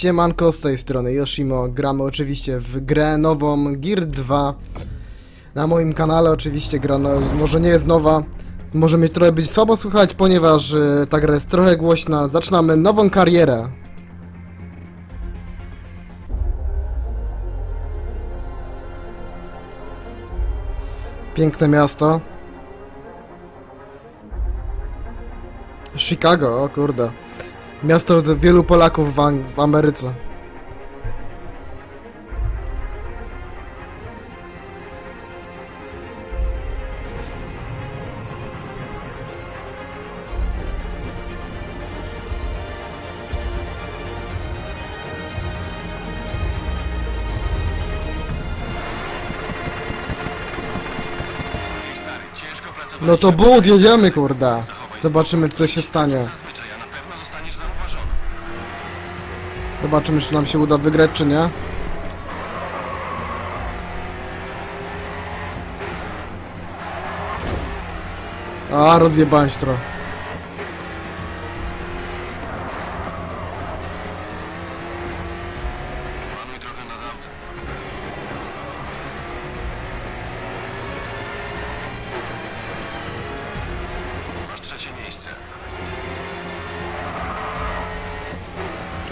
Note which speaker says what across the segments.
Speaker 1: Siemanko, z tej strony Yoshimo. Gramy oczywiście w grę nową Gear 2. Na moim kanale oczywiście gra no, może nie jest nowa. Może mieć trochę być słabo słychać, ponieważ e, ta gra jest trochę głośna. Zaczynamy nową karierę. Piękne miasto. Chicago, o kurde. Miasto wielu Polaków w, Ang- w Ameryce. No to bud, jedziemy kurde. Zobaczymy co się stanie. Zobaczymy czy nam się uda wygrać czy nie. A, rozjebałeś trochę.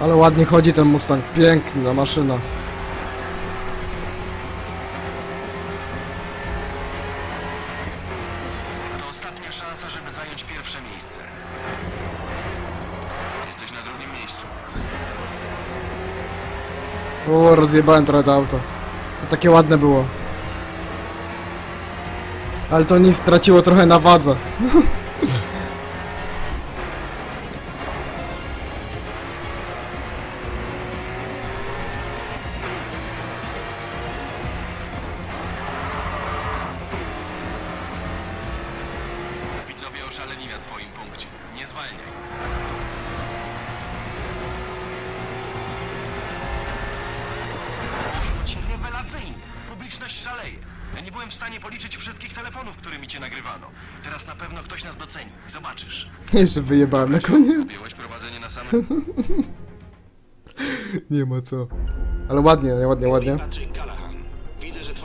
Speaker 1: Ale ładnie chodzi ten Mustang. Piękna maszyna.
Speaker 2: To ostatnia szansa, żeby zająć pierwsze miejsce. Jesteś na drugim miejscu.
Speaker 1: O, rozjebałem trochę to auto. To takie ładne było. Ale to nic straciło trochę na wadze.
Speaker 2: na twoim punkcie. Nie zwalniaj. Poszło ci rewelacyjnie. Publiczność szaleje. Ja nie byłem w stanie policzyć wszystkich telefonów, którymi cię nagrywano. Teraz na pewno ktoś nas doceni. Zobaczysz.
Speaker 1: Jeszcze wyjebałem na koniec.
Speaker 2: Prowadzenie na samym...
Speaker 1: Nie ma co. Ale ładnie, ładnie, ładnie.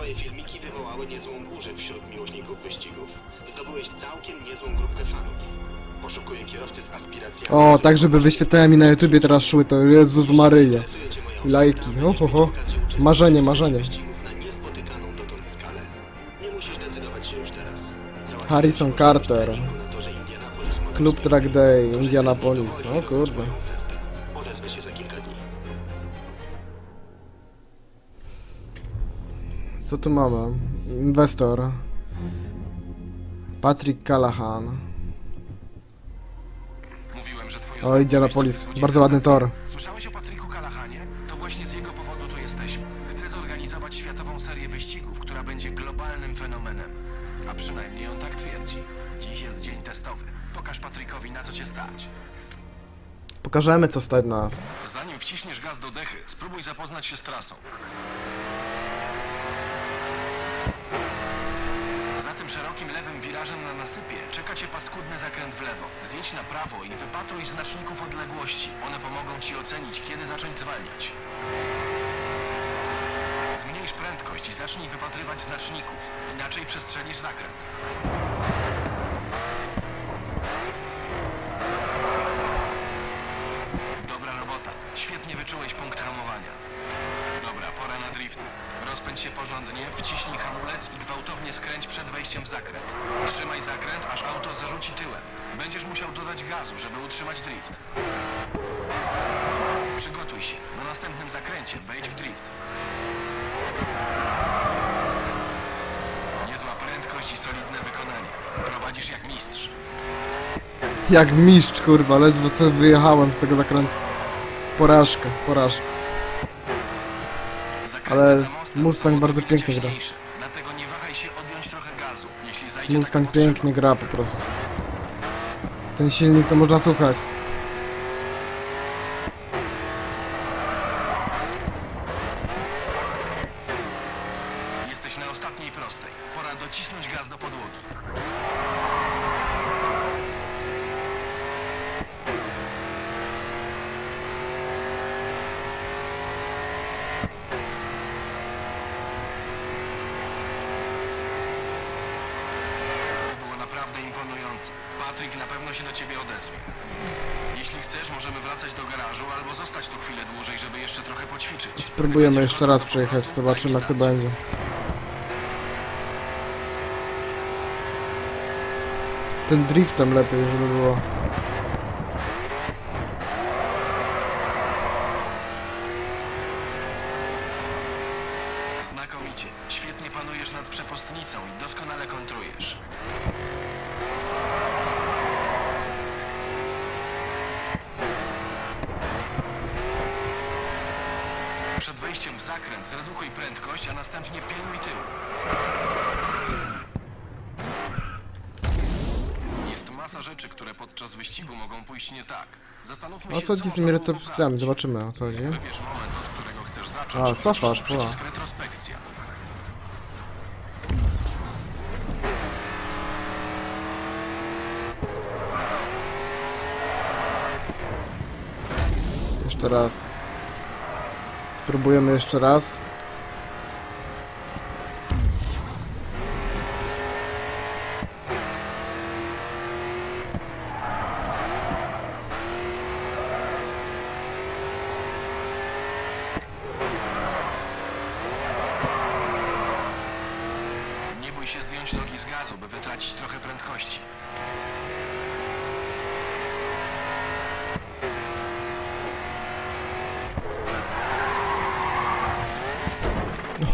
Speaker 3: Twoje filmiki wywołały niezłą burzę wśród miłośników wyścigów. Zdobyłeś całkiem niezłą fanów. Poszukuję kierowcy z aspiracjami.
Speaker 1: O, tak żeby wyświetlenia mi na YouTubie teraz szły, to Jezus Maryja. Lajki,
Speaker 3: oferta,
Speaker 1: ho, Marzenie, marzenie. Harrison Carter. Klub. Track Day, Indianapolis. O kurde. Co tu mamy? Inwestor. Patrick Callahan.
Speaker 2: Mówiłem, że twój
Speaker 1: O, Indianapolis. Bardzo ładny tor.
Speaker 2: Słyszałeś o Patryku Kalahanie? To właśnie z jego powodu tu jesteśmy. Chcę zorganizować światową serię wyścigów, która będzie globalnym fenomenem. A przynajmniej on tak twierdzi. Dziś jest dzień testowy. Pokaż Patrykowi, na co cię stać.
Speaker 1: Pokażemy co stać nas.
Speaker 2: Zanim wciśniesz gaz do dechy, spróbuj zapoznać się z trasą. Za tym szerokim lewym wirażem na nasypie czeka cię paskudny zakręt w lewo. Zjedź na prawo i wypatruj znaczników odległości. One pomogą ci ocenić, kiedy zacząć zwalniać. Zmniejsz prędkość i zacznij wypatrywać znaczników. Inaczej przestrzelisz zakręt. Dobra robota. Świetnie wyczułeś punkt hamowania. Rozpędź się porządnie, wciśnij hamulec i gwałtownie skręć przed wejściem w zakręt. Trzymaj zakręt, aż auto zarzuci tyłem. Będziesz musiał dodać gazu, żeby utrzymać drift. Przygotuj się. Na następnym zakręcie wejdź w drift. Niezła prędkość i solidne wykonanie. Prowadzisz jak mistrz.
Speaker 1: Jak mistrz, kurwa, ledwo co wyjechałem z tego zakrętu. Porażka, porażka. Ale Mustang bardzo pięknie gra. Mustang pięknie gra po prostu. Ten silnik to można słuchać.
Speaker 2: Jesteś na ostatnim ostatniej prostej. Pora docisnąć gaz do podłogi. To było naprawdę imponujące. Patryk na pewno się do ciebie odezwie. Jeśli chcesz, możemy wracać do garażu albo zostać tu chwilę dłużej, żeby jeszcze trochę poćwiczyć.
Speaker 1: Spróbujemy jeszcze raz przejechać, zobaczymy jak to będzie. Z tym driftem lepiej, żeby było.
Speaker 2: Znakomicie. Świetnie panujesz nad przepostnicą i doskonale kontrujesz. Przed wejściem w zakręt zredukuj prędkość, a następnie pilnuj tyłu. Jest masa rzeczy, które podczas wyścigu mogą pójść nie tak. Zastanówmy
Speaker 1: O
Speaker 2: się,
Speaker 1: co chodzi z
Speaker 2: można
Speaker 1: tymi
Speaker 2: było
Speaker 1: retrospekcjami?
Speaker 2: poprawić.
Speaker 1: Zobaczymy o co chodzi.
Speaker 2: Wybierz moment, od którego chcesz zacząć.
Speaker 1: A, cofasz, pola.
Speaker 2: przycisk retrospekcja.
Speaker 1: Jeszcze raz. Spróbujemy jeszcze raz.
Speaker 2: Nie bój się zdjąć nogi z gazu, by wytracić trochę prędkości.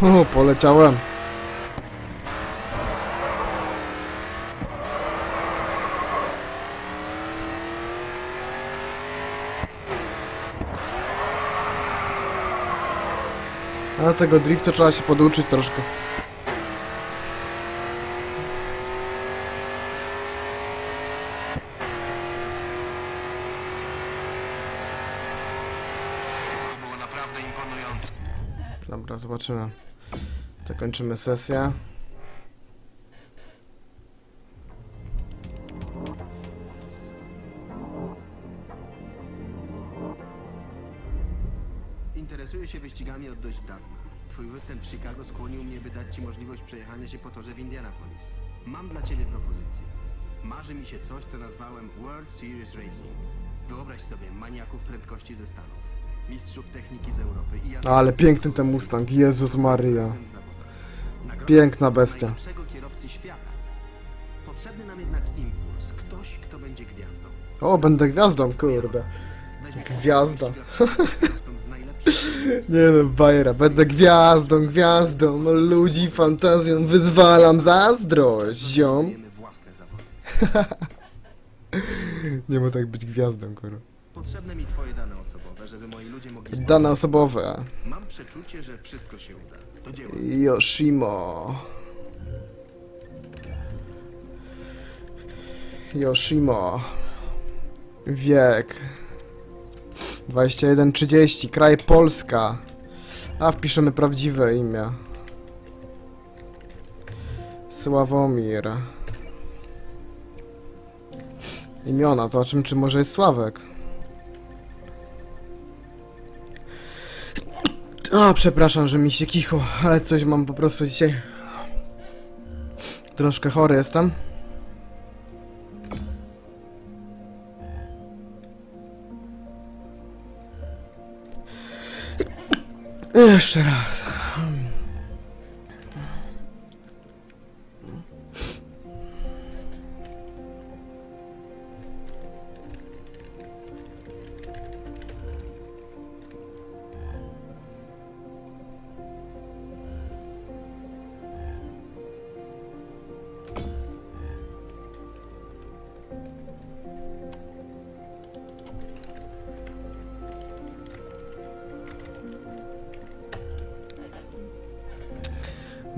Speaker 1: O, poleciałem. Ale tego driftu trzeba się poduczyć troszkę. Dobra, zobaczymy. Zakończymy sesję.
Speaker 3: Interesuję się wyścigami od dość dawna. Twój występ w Chicago skłonił mnie, by dać ci możliwość przejechania się po torze w Indianapolis. Mam dla ciebie propozycję. Marzy mi się coś, co nazwałem World Series Racing. Wyobraź sobie maniaków prędkości ze Stanów, mistrzów techniki z Europy i
Speaker 1: Ale piękny ten. Mustang, Jezus Maria. Piękna bestia.
Speaker 3: Potrzebny nam jednak impuls. Ktoś, kto będzie gwiazdą.
Speaker 1: O, będę gwiazdą, kurde. Gwiazda. Nie no, bajera. Będę gwiazdą, gwiazdą. Ludzi fantazją wyzwalam zazdrość, ziom. Nie ma tak być gwiazdą, kurwa.
Speaker 3: Potrzebne mi twoje dane osobowe, żeby moi ludzie mogli...
Speaker 1: Dane osobowe.
Speaker 3: Mam przeczucie, że wszystko się uda.
Speaker 1: Yoshimo. Yoshimo. Wiek. 21.30. Kraj Polska. A wpiszemy prawdziwe imię. Sławomir. Imiona, zobaczymy czy może jest Sławek. A, przepraszam, że mi się kicho, ale coś mam po prostu dzisiaj. Troszkę chory jestem. Jeszcze raz.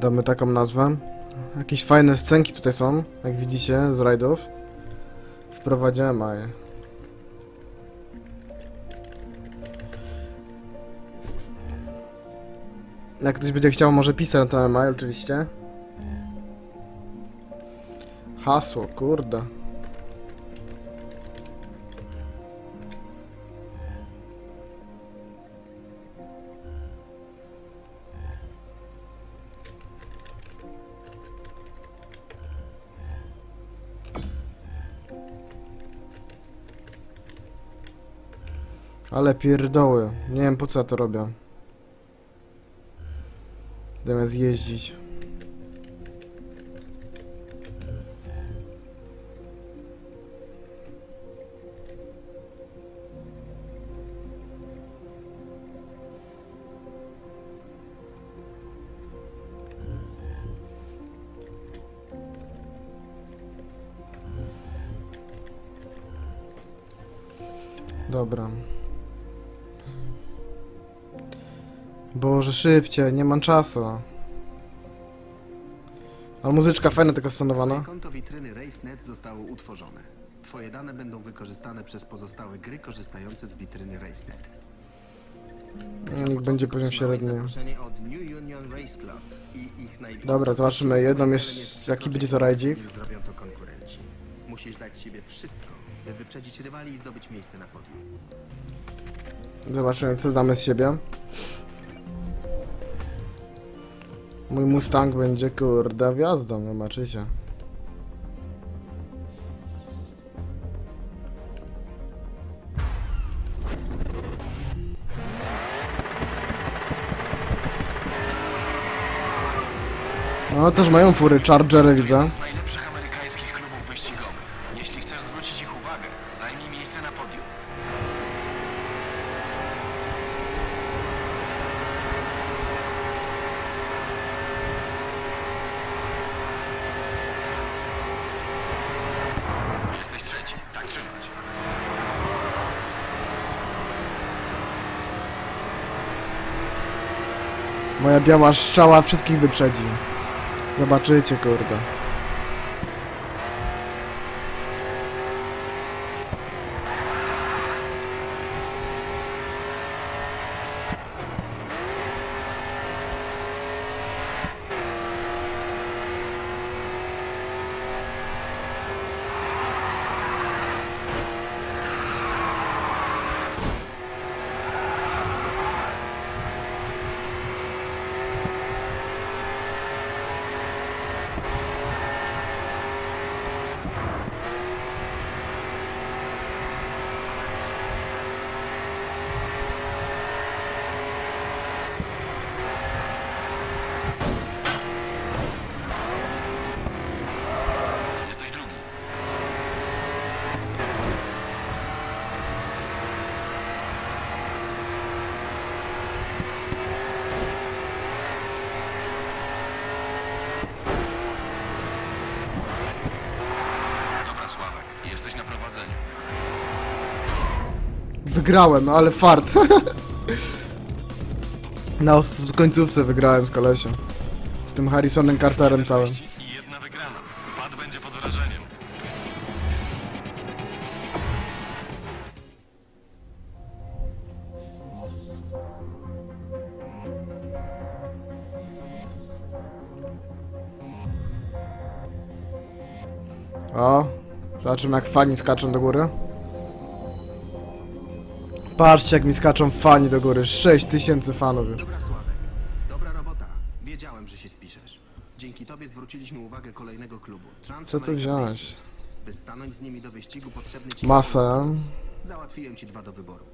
Speaker 1: Damy taką nazwę. Jakieś fajne scenki tutaj są, jak widzicie, z rajdów. Wprowadziłem je. Jak ktoś będzie chciał, może pisać na to MI oczywiście. Hasło, kurde. Ale pierdoły. Nie wiem po co ja to robię. Zamiast jeździć. Dobra. Boże, szybciej, nie mam czasu. Ale muzyczka fajna taka stonowana.
Speaker 3: Konto witryny RaceNet zostało utworzone. Twoje dane będą wykorzystane przez pozostałe gry korzystające z witryny RaceNet.
Speaker 1: Niech będzie poziom średni. Dobra, zobaczymy. Jedną jest- jaki będzie to rajdzik.
Speaker 3: nim Zrobią to konkurenci. Musisz dać siebie wszystko, by wyprzedzić rywali i zdobyć miejsce na podium.
Speaker 1: Zobaczymy, co damy z siebie. Mój Mustang będzie, kurde, wjazdą, zobaczycie. No, też mają fury, Chargery widzę.
Speaker 2: Jeden z najlepszych amerykańskich klubów wyścigowych. Jeśli chcesz zwrócić ich uwagę, zajmij miejsce na podium. Jesteś trzeci. Tak trzymać.
Speaker 1: Moja biała strzała wszystkich wyprzedzi. Zobaczycie, kurde.
Speaker 2: Jesteś drugi. Dobra, Sławek. Jesteś na prowadzeniu.
Speaker 1: Wygrałem, ale fart. Na końcówce wygrałem z kolesiem. Z tym Harrisonem Carterem całym.
Speaker 2: I jedna wygrana. Pad będzie pod wrażeniem.
Speaker 1: O, zobaczymy jak fani skaczą do góry. Patrzcie jak mi skaczą fani do góry. 6000 fanów już.
Speaker 3: Dobra, Sławek. Dobra robota. Wiedziałem, że się spiszesz. Dzięki tobie zwróciliśmy uwagę kolejnego klubu. Trans
Speaker 1: Co tu
Speaker 3: American
Speaker 1: wziąłeś?
Speaker 3: By stanąć z nimi do wyścigu potrzebny ci...
Speaker 1: Masę.
Speaker 3: Załatwiłem ci dwa do wyboru.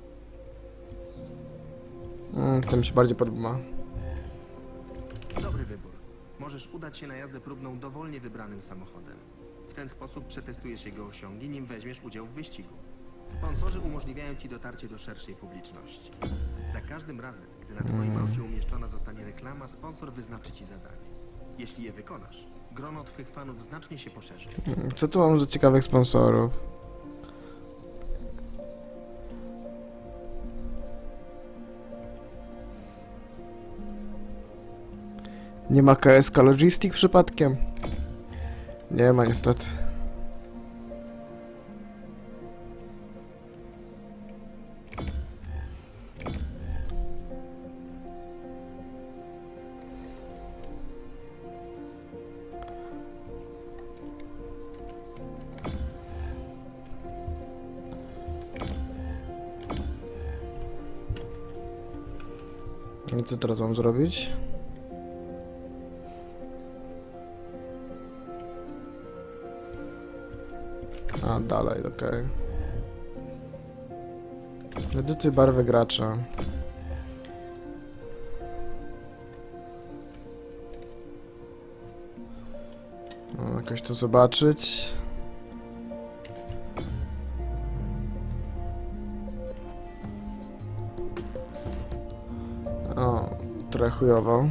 Speaker 1: Mm, mi się bardziej podoba.
Speaker 3: Dobry wybór. Możesz udać się na jazdę próbną dowolnie wybranym samochodem. W ten sposób przetestujesz jego osiągi, nim weźmiesz udział w wyścigu. Sponsorzy umożliwiają ci dotarcie do szerszej publiczności. Za każdym razem, gdy na twoim aucie umieszczona zostanie reklama, sponsor wyznaczy ci zadanie. Jeśli je wykonasz, grono twych fanów znacznie się poszerzy.
Speaker 1: Co tu mam za ciekawych sponsorów? Nie ma KSK Logistic przypadkiem? Nie ma niestety. I co teraz mam zrobić? A, dalej, okej. Edytuj barwy gracza. No, jakoś to zobaczyć. Trochę chujowo.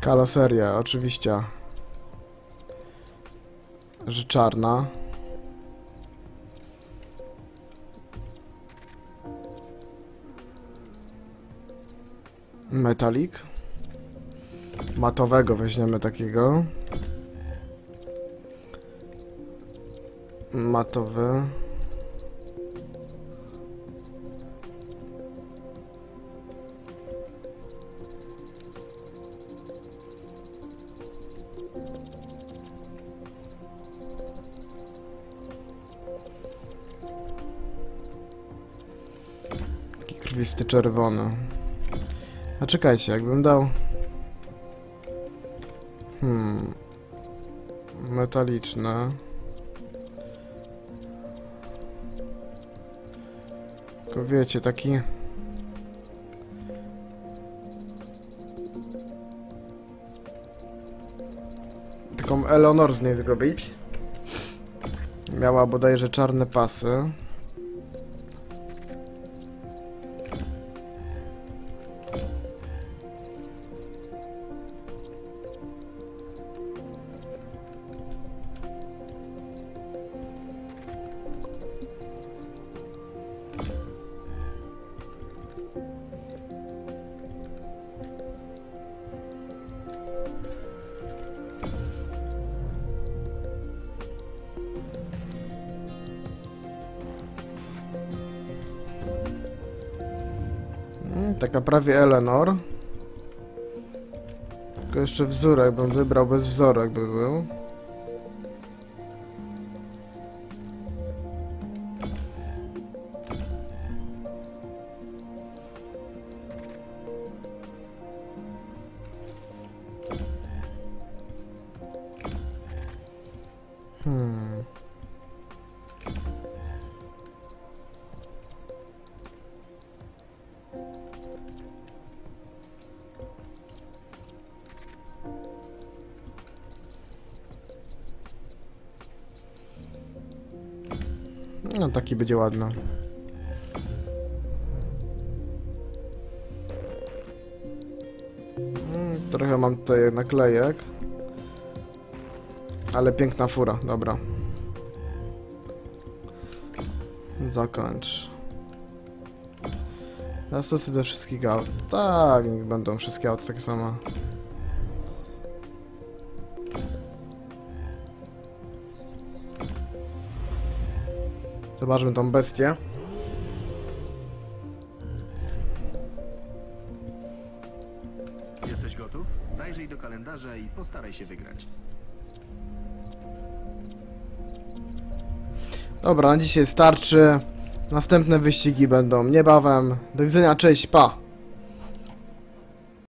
Speaker 1: Kaloseria, oczywiście. Że czarna. Metalik. Matowego weźmiemy takiego. Matowy. Krwisty czerwony. A czekajcie, jakbym dał... Hmm... Metaliczne. Tylko wiecie, taki... Taką Eleanor z niej zrobić. Miała bodajże czarne pasy. Taka prawie Eleanor. Tylko jeszcze wzórek bym wybrał, bez wzorek by był. Hmm. No taki będzie ładny. Mm, Trochę mam tutaj naklejek. Ale piękna fura, dobra. Zakończ. Zasosy do wszystkich aut. Tak, niech będą wszystkie auta takie same. Zobaczmy tą bestię.
Speaker 3: Jesteś gotów? Zajrzyj do kalendarza i postaraj się wygrać.
Speaker 1: Dobra, na dzisiaj starczy. Następne wyścigi będą niebawem. Do widzenia, cześć, pa!